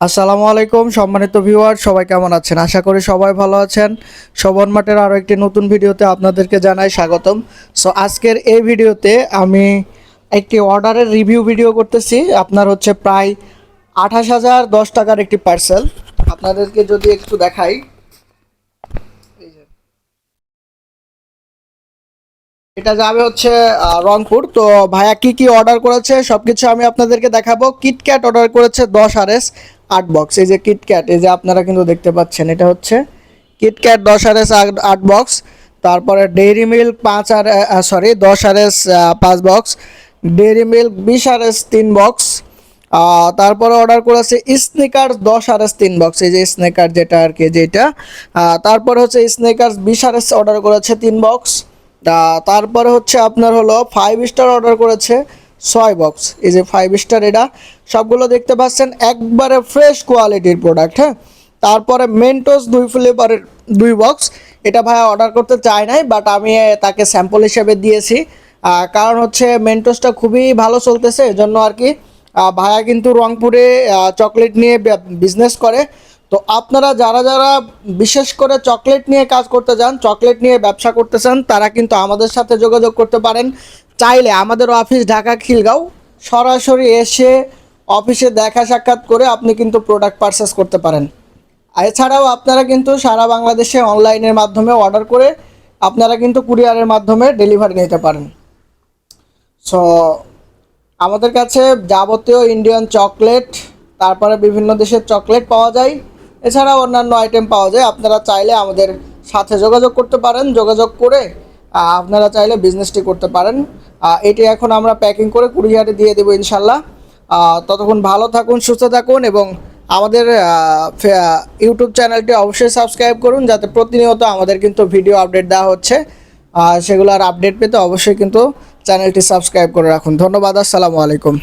আসসালামু আলাইকুম, সম্মানিত ভিউয়ার সবাই কেমন আছেন? আশা করি সবাই ভালো আছেন। শোভন মাঠের আরও একটি নতুন ভিডিওতে আপনাদেরকে জানাই স্বাগতম। সো আজকের এই ভিডিওতে আমি একটি অর্ডারের রিভিউ ভিডিও করতেছি। আপনার হচ্ছে প্রায় আঠাশ হাজার দশ টাকার একটি পার্সেল। আপনাদেরকে যদি একটু দেখাই। এটা যাবে হচ্ছে রংপুর। তো ভাইয়া কি কি অর্ডার করেছে? সবকিছু আমি আপনাদেরকে দেখাবো। কিটক্যাট অর্ডার করেছে দশ আর এস আট বক্স এই যে কিটক্যাট এই যে আপনারা কিন্তু দেখতে পাচ্ছেন, এটা হচ্ছে কিটক্যাট দশ আর এস আট বক্স তারপরে ডেইরি মিল্ক পাঁচ আর সরি দশ আর এস পাঁচ বক্স ডেইরি মিল্ক বিশ আর এস তিন বক্স তারপরে অর্ডার করেছে স্নেকার দশ আর এস তিন বক্স এই যে স্নেকার যেটা আর কি যেটা তারপরে হচ্ছে স্নেকার বিশ আর এস অর্ডার করেছে তিন বক্স তারপরে হচ্ছে আপনার হলো ফাইভ স্টার অর্ডার করেছে ছয় বক্স এই যে ফাইভ স্টার এটা সবগুলো দেখতে পাচ্ছেন, একবারে ফ্রেশ কোয়ালিটির প্রোডাক্ট হ্যাঁ? তারপরে মেন্টোস দুই ফ্লেভারের দুই বক্স এটা ভাই অর্ডার করতে চাই নাই বাট আমি তাকে স্যাম্পল হিসেবে দিয়েছি। কারণ হচ্ছে মেন্টোসটা খুবই ভালো চলতেছে, এজন্য আর কি ভাইয়া কিন্তু রংপুরে চকলেট নিয়ে বিজনেস করে। তো আপনারা যারা যারা বিশেষ করে চকলেট নিয়ে কাজ করতে চান, চকলেট নিয়ে ব্যবসা করতে চান, তারা কিন্তু আমাদের সাথে যোগাযোগ করতে পারেন। চাইলে আমাদের অফিস ঢাকা খিলগাঁও। সরাসরি এসে অফিসে দেখা সাক্ষাৎ করে আপনি কিন্তু প্রোডাক্ট পারচেস করতে পারেন। এছাড়াও আপনারা কিন্তু সারা বাংলাদেশে অনলাইনের মাধ্যমে অর্ডার করে আপনারা কিন্তু কুরিয়ারের মাধ্যমে ডেলিভারি নিতে পারেন। সো আমাদের কাছে যাবতীয় ইন্ডিয়ান চকলেট তারপরে বিভিন্ন দেশের চকলেট পাওয়া যায়। এছাড়াও অন্যান্য আইটেম পাওয়া যায়। আপনারা চাইলে আমাদের সাথে যোগাযোগ করতে পারেন। যোগাযোগ করে আপনারা চাইলে বিজনেসটি করতে পারেন। এটি এখন আমরা প্যাকিং করে কুরিয়ারে দিয়ে দেবো ইনশাল্লাহ। ততক্ষণ ভালো থাকুন, সুস্থ থাকুন এবং আমাদের ইউটিউব চ্যানেলটি অবশ্যই সাবস্ক্রাইব করুন যাতে প্রতিনিয়ত আমাদের কিন্তু ভিডিও আপডেট দেওয়া হচ্ছে। সেগুলো আর আপডেট পেতে অবশ্যই কিন্তু চ্যানেলটি সাবস্ক্রাইব করে রাখুন। ধন্যবাদ, আসসালামু আলাইকুম।